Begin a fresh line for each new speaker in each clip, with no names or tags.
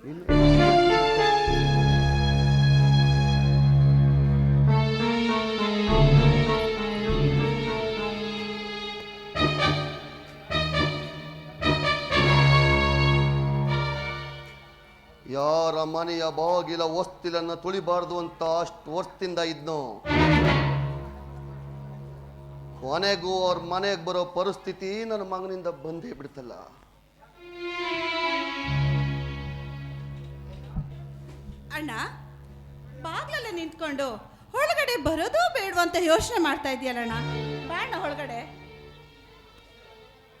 ಯಾರ ಮನೆಯ ಬಾಗಿಲ ಒಸ್ತಿಲನ್ನು ತುಳಿಬಾರ್ದು ಅಂತ ಅಷ್ಟು ವರ್ಷದಿಂದ ಇದ್ನು. ಕೊನೆಗೂ ಅವ್ರ ಮನೆಗೆ ಬರೋ ಪರಿಸ್ಥಿತಿ ನನ್ನ ಮಗನಿಂದ ಬಂದೇ ಬಿಡ್ತಲ್ಲ.
ಅಣ್ಣ, ಬಾಗ್ಲಲ್ಲೇ ನಿಂತ್ಕೊಂಡು ಒಳಗಡೆ ಬರೋದು ಬೇಡುವಂತ ಯೋಚನೆ ಮಾಡ್ತಾ ಇದೆಯಲ್ಲಣ್ಣ ಬಾಣ ಒಳಗಡೆ.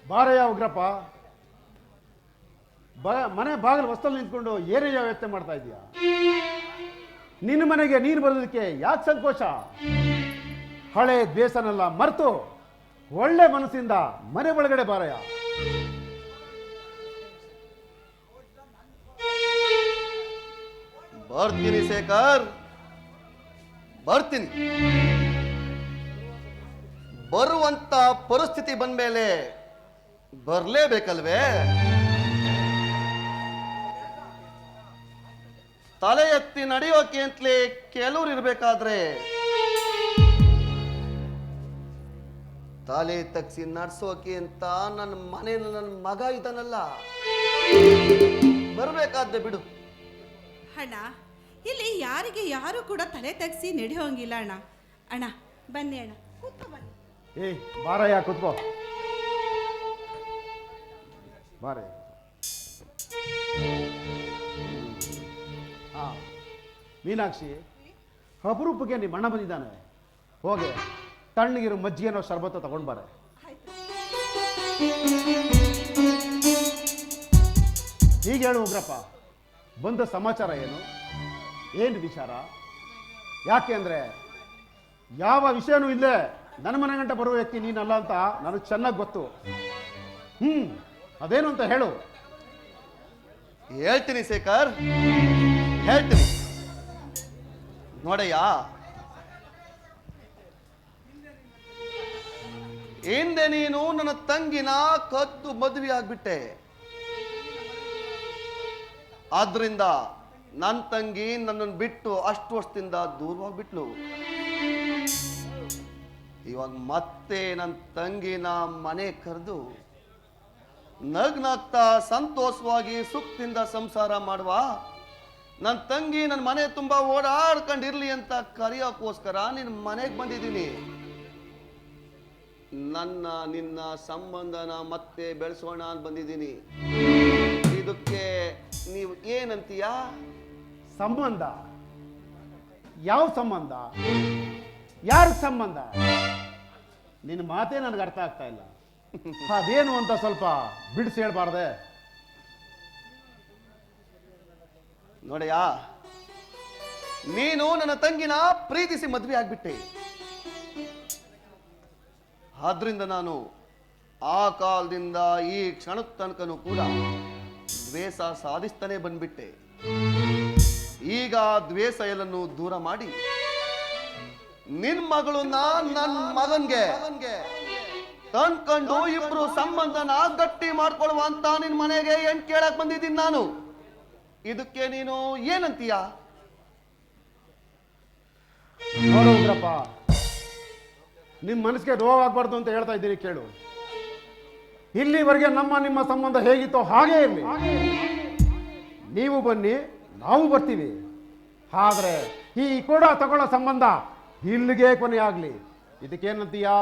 ಬಾರಯ್ಯ ಉಗ್ರಪ್ಪ. ಬ, ಮನೆ ಬಾಗಿಲು ಹೊಸ್ತಲ್ಲಿ ನಿಂತ್ಕೊಂಡು ಏನಯ್ಯ ವ್ಯವಸ್ಥೆ ಮಾಡ್ತಾ ಇದೀಯ ನಿನ್ನ ಮನೆಗೆ ನೀರು ಬರೋದಕ್ಕೆ ಯಾಕೆ ಸಂಕೋಚ? ಹಳೆ ದ್ವೇಷನೆಲ್ಲ ಮರೆತು ಒಳ್ಳೆ ಮನಸ್ಸಿಂದ ಮನೆ ಒಳಗಡೆ ಬಾರಯ್ಯ.
ಬರ್ತೀನಿ ಶೇಖರ್. ಬರ್ತೀನಿ. ಬರುವಂತ ಪರಿಸ್ಥಿತಿ ಬಂದ್ಮೇಲೆ ಬರ್ಲೇಬೇಕಲ್ವೇ? ತಲೆ ಎತ್ತಿ ನಡೆಯೋಕೆ ಅಂತಲೇ ಕೆಲವ್ರು ಇರ್ಬೇಕಾದ್ರೆ ತಲೆ ತಗ್ಸಿ ನಡ್ಸೋಕೆ ಅಂತ ನನ್ನ ಮನೆ ನನ್ನ ಮಗ ಇದ್ದಾನಲ್ಲ. ಬರ್ಬೇಕಾದ್ದೆ ಬಿಡು.
ಅಣ್ಣ ಇಲ್ಲಿ ಯಾರಿಗೆ ಯಾರು ಕೂಡ ತಲೆ ತಗ್ಸಿ ನಡೆಯೋಂಗಿಲ್ಲ ಅಣ್ಣ. ಅಣ್ಣ ಬನ್ನಿ ಅಣ್ಣ. ಕೂತ್ಕೊ ಬನ್ನಿ.
ಏ ಬಾರಯ್ಯ ಕೂತ್ಕೋ? ಬಾರಯ್ಯ ಹಾ ಮೀನಾಕ್ಷಿ ಅಪರೂಪಕ್ಕೆ ನಿಮ್ಮ ಅಣ್ಣ ಬಂದಿದ್ದಾನೆ. ಹೋಗಿ ತಣ್ಣಗಿರೋ ಮಜ್ಜಿಗೆನೋ ಶರ್ಬತ್ತು ತಗೊಂಡು ಬಾರೆ. ಹೀಗೆ ಹೇಳು ಉಗ್ರಪ್ಪ ಬಂದ ಸಮಾಚಾರ ಏನು? ಏನು ವಿಚಾರ? ಯಾಕೆ ಅಂದರೆ ಯಾವ ವಿಷಯನೂ ಇಲ್ಲೇ ನನ್ನ ಮನೆ ಗಂಟೆ ಬರುವ ವ್ಯಕ್ತಿ ನೀನಲ್ಲ ಅಂತ ನನಗೆ ಚೆನ್ನಾಗಿ ಗೊತ್ತು. ಹ್ಞೂ ಅದೇನು ಅಂತ ಹೇಳು.
ಹೇಳ್ತೀನಿ ಶೇಖರ್. ಹೇಳ್ತೀನಿ. ನೋಡಯ್ಯ. ಹಿಂದೆ ನೀನು ನನ್ನ ತಂಗಿನ ಕದ್ದು ಮದುವೆ ಆಗ್ಬಿಟ್ಟೆ ಆದ್ರಿಂದ ನನ್ನ ತಂಗಿ ನನ್ನನ್ನು ಬಿಟ್ಟು ಅಷ್ಟು ವರ್ಷದಿಂದ ದೂರವಾಗ್ಬಿಟ್ಲು ಇವಾಗ ಮತ್ತೆ ನನ್ನ ನಾ ಮನೆ ಕರೆದು ನಗ್ನಾಗ್ತಾ ಸಂತೋಷವಾಗಿ ಸುಖದಿಂದ ಸಂಸಾರ ಮಾಡುವ. ನನ್ನ ತಂಗಿ ನನ್ನ ಮನೆ ತುಂಬ ಓಡಾಡ್ಕೊಂಡಿರ್ಲಿ ಅಂತ ಕರೆಯೋಕ್ಕೋಸ್ಕರ ನಿನ್ನ ಮನೆಗೆ ಬಂದಿದ್ದೀನಿ. ನನ್ನ ನಿನ್ನ ಸಂಬಂಧನ ಮತ್ತೆ ಬೆಳೆಸೋಣ ಅಂತ ಬಂದಿದ್ದೀನಿ. ಇದಕ್ಕೆ ನೀವು ಏನಂತೀಯ?
ಸಂಬಂಧ. ಯಾವ ಸಂಬಂಧ? ಯಾರ ಸಂಬಂಧ? ನಿನ್ನ ಮಾತೇ ನನಗೆ ಅರ್ಥ ಆಗ್ತಾ ಇಲ್ಲ. ಅದೇನು ಅಂತ ಸ್ವಲ್ಪ ಬಿಡಿಸಿ ಹೇಳ್ಬಾರ್ದೆ.
ನೋಡಯ್ಯ ನೀನು ನನ್ನ ತಂಗಿನ ಪ್ರೀತಿಸಿ ಮದುವೆ ಆಗ್ಬಿಟ್ಟೆ. ಆದ್ರಿಂದ ನಾನು ಆ ಕಾಲದಿಂದ ಈ ಕ್ಷಣದ ತನಕನೂ ಕೂಡ ದ್ವೇಷ ಸಾಧಿಸ್ತಾನೆ ಬಂದ್ಬಿಟ್ಟೆ. ಈಗ ದ್ವೇಷ ಎಲ್ಲನ್ನು ದೂರ ಮಾಡಿ, ನಿನ್ ಮಗಳನ್ನ ನನ್ನ ಮಗನ್ಗೆ ತಂದ್ಕೊಂಡು ಇಬ್ರು ಸಂಬಂಧನ ಗಟ್ಟಿ ಮಾಡ್ಕೊಳ್ಳುವ ಅಂತ ನಿನ್ ಮನೆಗೆ ಏನ್ ಕೇಳಕ್ ಬಂದಿದ್ದೀನಿ ನಾನು? ಇದಕ್ಕೆ ನೀನು ಏನಂತೀಯ?
ನೋಡು ಉಗ್ರಪ್ಪ ನಿಮ್ಮ ಮನಸ್ಸಿಗೆ ನೋವಾಗಬಾರ್ದು ಅಂತ ಹೇಳ್ತಾ ಇದ್ದೀನಿ ಕೇಳು. ಇಲ್ಲಿವರೆಗೆ ನಮ್ಮ ನಿಮ್ಮ ಸಂಬಂಧ ಹೇಗಿತ್ತೋ ಹಾಗೇ ಇರಲಿ. ನೀವು ಬನ್ನಿ, ನಾವು ಬರ್ತೀವಿ. ಆದರೆ ಈ ಕೂಡ ತಗೊಳ್ಳೋ ಸಂಬಂಧ ಇಲ್ಲಿಗೆ ಕೊನೆ ಆಗಲಿ ಇದಕ್ಕೇನಂತೀಯಾ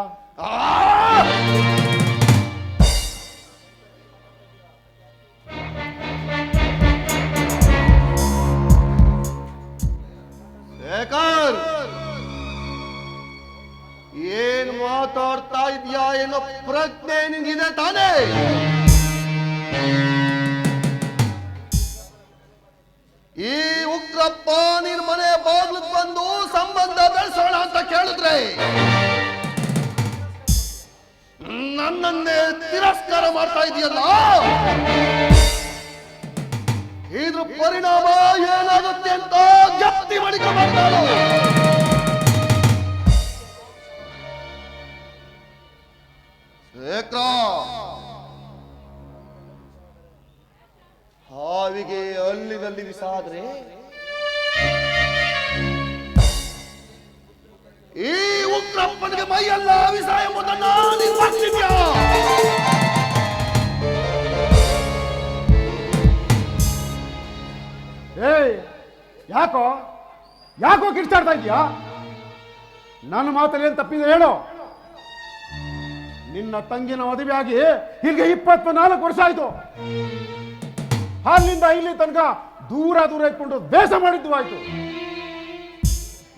ಏನ್ ಮಾತಾಡ್ತಾ ಇದೆಯಾ ಏನೋ ಪ್ರಜ್ಞೆ ನಿಂಗಿದೆ ತಾನೇ? ಈ ಉಗ್ರಪ್ಪ ನಿನ್ ಮನೆ ಬಾಗ್ಲು ಬಂದು ಸಂಬಂಧ ಬೆಳೆಸೋಣ ಅಂತ ಕೇಳಿದ್ರೆ, ನನ್ನನ್ನೇ ತಿರಸ್ಕಾರ ಮಾಡ್ತಾ ಇದೆಯಲ್ಲ? ಇದ್ರ ಪರಿಣಾಮ ಏನಾಗುತ್ತೆ ಅಂತ ಜಪ್ತಿ ಮಾಡಿಕೊಂಡು ಆದ್ರೆ ಈ ಉಗ್ರಪ್ಪನಿಗೆ ಮೈಯೆಲ್ಲ ವಿಸ ಎಂಬುದನ್ನ ನೀನ್?
ಏಯ್ ಯಾಕೋ? ಯಾಕೋ ಕಿರ್ಚಾಡ್ತಾ ಇದೀಯಾ ನನ್ನ ಮಾತಲ್ಲಿ ಏನು ತಪ್ಪಿದೆ ಹೇಳು. ನಿನ್ನ ತಂಗಿನ ಮದುವೆ ಆಗಿ ಇಲ್ಲಿಗೆ ಇಪ್ಪತ್ತ ನಾಲ್ಕು ವರ್ಷ ಆಯ್ತು. ಅಲ್ಲಿಂದ ಇಲ್ಲಿ ತನಕ ದೂರ ದೂರ ಇಟ್ಕೊಂಡು ದ್ವೇಷ ಮಾಡಿದ್ದು ಆಯ್ತು.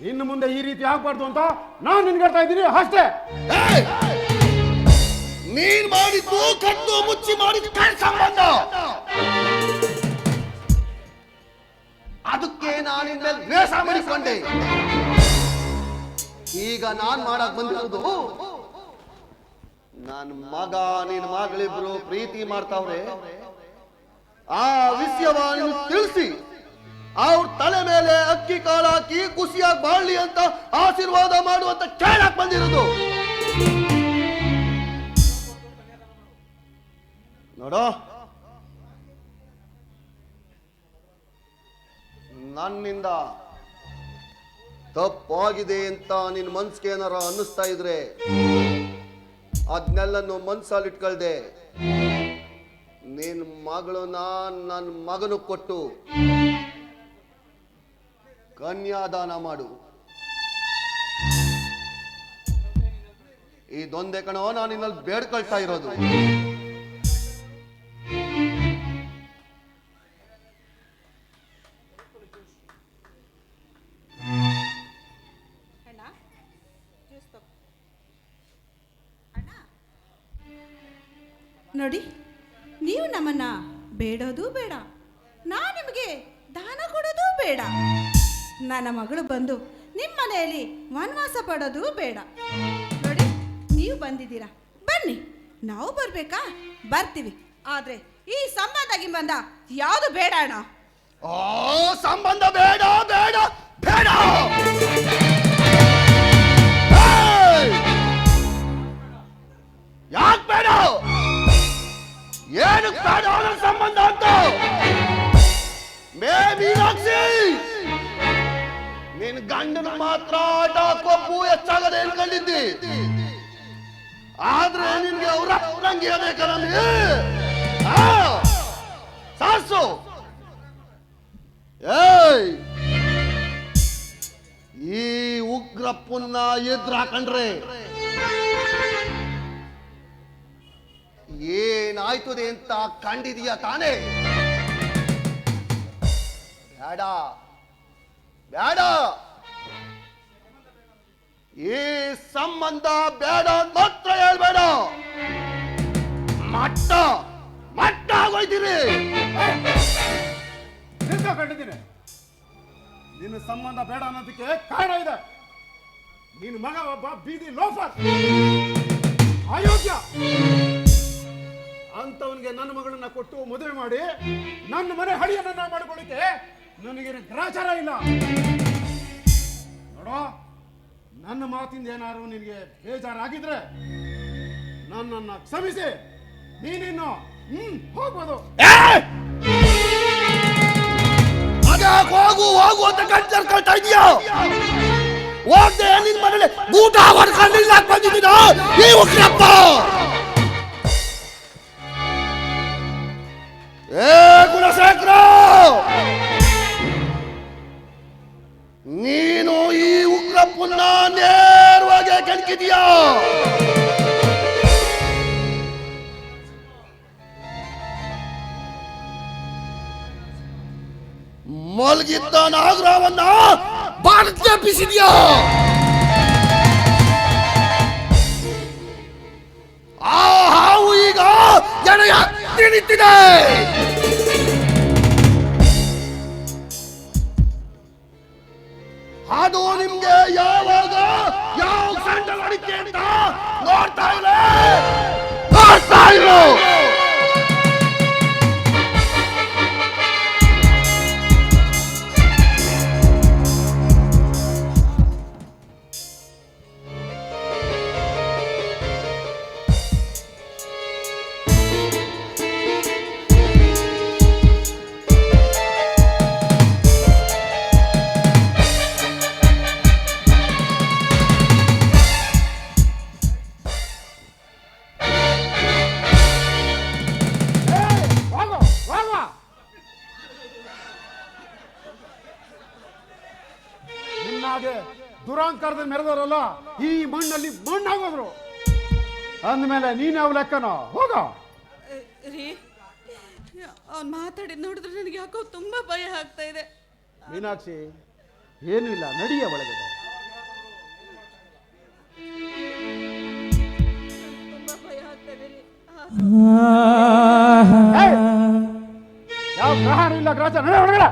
ಇನ್ನು ಮುಂದೆ ಈ ರೀತಿ ಆಗ್ಬಾರ್ದು ಅಂತ ನಾನು ಹೇಳ್ತಾ ಇದ್ದೀನಿ, ಅಷ್ಟೇ!
ನೀನ್ ಮಾಡಿದ್ದು ಕದ್ದು ಮುಚ್ಚಿ ಮಾಡಿದ ಕಳ್ ಸಂಬಂಧ. ಅದಕ್ಕೆ ನಾನು ದ್ವೇಷ ಮಾಡಿಕೊಂಡೆ. ಈಗ ನಾನ್ ಮಾಡಕ್ ಬಂದಿರೋದು ನನ್ನ ಮಗ, ನಿನ್ ಮಗಳಿಬ್ರು ಪ್ರೀತಿ ಮಾಡ್ತಾವ್ರೆ. ಆ ವಿಷಯವನ್ನು ತಿಳಿಸಿ. ಅವ್ರ ತಲೆ ಮೇಲೆ ಅಕ್ಕಿ ಕಾಳು ಹಾಕಿ ಖುಷಿಯಾಗಿ ಬಾಳ್ಲಿ ಅಂತ ಆಶೀರ್ವಾದ ಮಾಡುವಂತ ಕೇಳಕ್ ಬಂದಿರೋದು. ನೋಡೋ. ನನ್ನಿಂದ ತಪ್ಪಾಗಿದೆ ಅಂತ ನಿನ್ ಮನ್ಸ್ಗೆ ಏನಾರ ಅನ್ನಿಸ್ತಾ ಇದ್ರೆ ಅದನ್ನೆಲ್ಲನು ಮನ್ಸಲ್ಲಿ ಇಟ್ಕೊಳ್ದೆ ನಿನ್ ಮಗಳನ್ನ ನನ್ನ ಮಗನು ಕೊಟ್ಟು ಕನ್ಯಾದಾನ ಮಾಡು. ಇದೊಂದೇ ಕಣೋ ನಾನು ಇನ್ನಲ್ಲಿ ಬೇಡ್ಕೊಳ್ತಾ ಇರೋದು.
ನೋಡಿ ನೀವು ನಮ್ಮನ್ನ ಬೇಡೋದು ಬೇಡ. ನಾ ನಿಮಗೆ ದಾನ ಕೊಡೋದು ಬೇಡ. ನನ್ನ ಮಗಳು ಬಂದು ನಿಮ್ಮ ಮನೆಯಲ್ಲಿ ವನವಾಸ ಪಡೋದು ಬೇಡ. ನೋಡಿ, ನೀವು ಬಂದಿದ್ದೀರಾ? ಬನ್ನಿ. ನಾವು ಬರ್ಬೇಕಾ? ಬರ್ತೀವಿ. ಆದ್ರೆ ಈ ಸಂಬಂಧ ಗಿಂಬಂಧ ಯಾವುದು ಬೇಡ ಅಣ್ಣ?
ಓ, ಸಂಬಂಧ ಬೇಡ ಬೇಡ ಬೇಡ! ಯಾಕೆ ಬೇಡ? ಬೇಡ ನನ್ನ ಸಂಬಂಧ ಅಂತ ಮೇ ಮೀನಾಕ್ಷಿ, ನಿನ್ ಗಂಡನ ಮಾತ್ರ ಆಟ ಕೊಬ್ಬು ಹೆಚ್ಚಾಗದೆ ಅನ್ಕೊಂಡಿದ್ದಿ ಆದ್ರೆ ನಿನ್ಗೆ ಅವ್ರ ನಂಗೆ ಬೇಕಲ್ಲ ಸಾಸು. ಏಯ್, ಈ ಉಗ್ರಪ್ಪನ್ನ ಎದುರು ಹಾಕೊಂಡ್ರೆ ಏನಾಯ್ತದೆ ಅಂತ ಕಂಡಿದೀಯ ತಾನೇ. ಬೇಡ ಬೇಡ ಈ ಸಂಬಂಧ ಬೇಡ ಮಾತ್ರ ಹೇಳ್ಬೇಡ. ಮಟ್ಟ ಮಟ್ಟ ಆಗೋಯ್ತೀರಿ.
ನಿಂತ್ಕೊಂಡಿದ್ದೀನಿ ನಿನ್ನ ಸಂಬಂಧ ಬೇಡ ಅನ್ನೋದಕ್ಕೆ ಕಾರಣ ಇದೆ. ನಿನ್ನ ಮಗ ಒಬ್ಬ ಬೀದಿ ಲೋಫರ್. ಅಯೋಗ್ಯ ಅಂತವನಿಗೆ ನನ್ನ ಮಗಳನ್ನ ಕೊಟ್ಟು ಮದುವೆ ಮಾಡಿ ನನ್ನ ಮನೆ ಹಳಿಯನ್ನ ಮಾಡಿಕೊಳ್ಳಿಕ್ಕೆ ನನಗೆ ಗ್ರಾಚಾರ ಇಲ್ಲ. ನೋಡೋ, ನನ್ನ ಮಾತಿಂದ ಏನಾದ್ರು ನಿನಗೆ ಬೇಜಾರಾಗಿದ್ರೆ ನನ್ನನ್ನ ಕ್ಷಮಿಸಿ. ನೀನಿನ್ನು, ಹ್ಮ್, ಹೋಗ್ಬೋದು.
ಹೋಗು ಹೋಗು ಅಂತ ಕಣ್ತರ್ಕೊಳ್ತಾ ಇದೀಯಾ ಹೋಗ್ದೆ, ನಿನ್ ಮನೇಲಿ ಊಟ ಹೊಡ್ಕೊಂಡಿಲ್ಲ ಬಂದಿದ್ದೀನೋ? ನೀವು ಉಗ್ರಪ್ಪ! ಏ ಗುಣಶೇಖರ ನೀನು ಈ ಉಗ್ರಪ್ಪನ್ನ ನೇರವಾಗಿ ಕೆಣಕಿದೀಯಾ ಮಲಗಿದ್ದ ನಾಗರಾವನ್ನ ಬಾಣಕ್ಕೆ ಬಿಸಿದ್ಯಾ ಆ ಹಾವು ಈಗ ಎಣೆಯ ನಿಂತಿದೆ
ಅಹಂಕಾರದ ಮೆರೆದವರಲ್ಲ ಈ ಮಣ್ಣಲ್ಲಿ ಮಣ್ಣಾಗೋದ್ರು ಅಂದ್ಮೇಲೆ ನೀನ್ ಯಾವ ಲೆಕ್ಕನೋ ಹೋಗ.
ರೀ ಅವ್ನು ಮಾತಾಡಿದ್ ನೋಡಿದ್ರೆ ನನಗೆ ಯಾಕೋ ತುಂಬಾ ಭಯ ಆಗ್ತಾ ಇದೆ.
ಮೀನಾಕ್ಷಿ ಏನೂ ಇಲ್ಲ ನಡಿಯ ಒಳಗೆ
ತುಂಬ ಭಯ ಆಗ್ತಾ ಇದೆ ರೀ.
ಏಯ್! ಯಾವ ಗ್ರಹಾರ ಇಲ್ಲ ನಡೆ ಒಳಗಡೆ.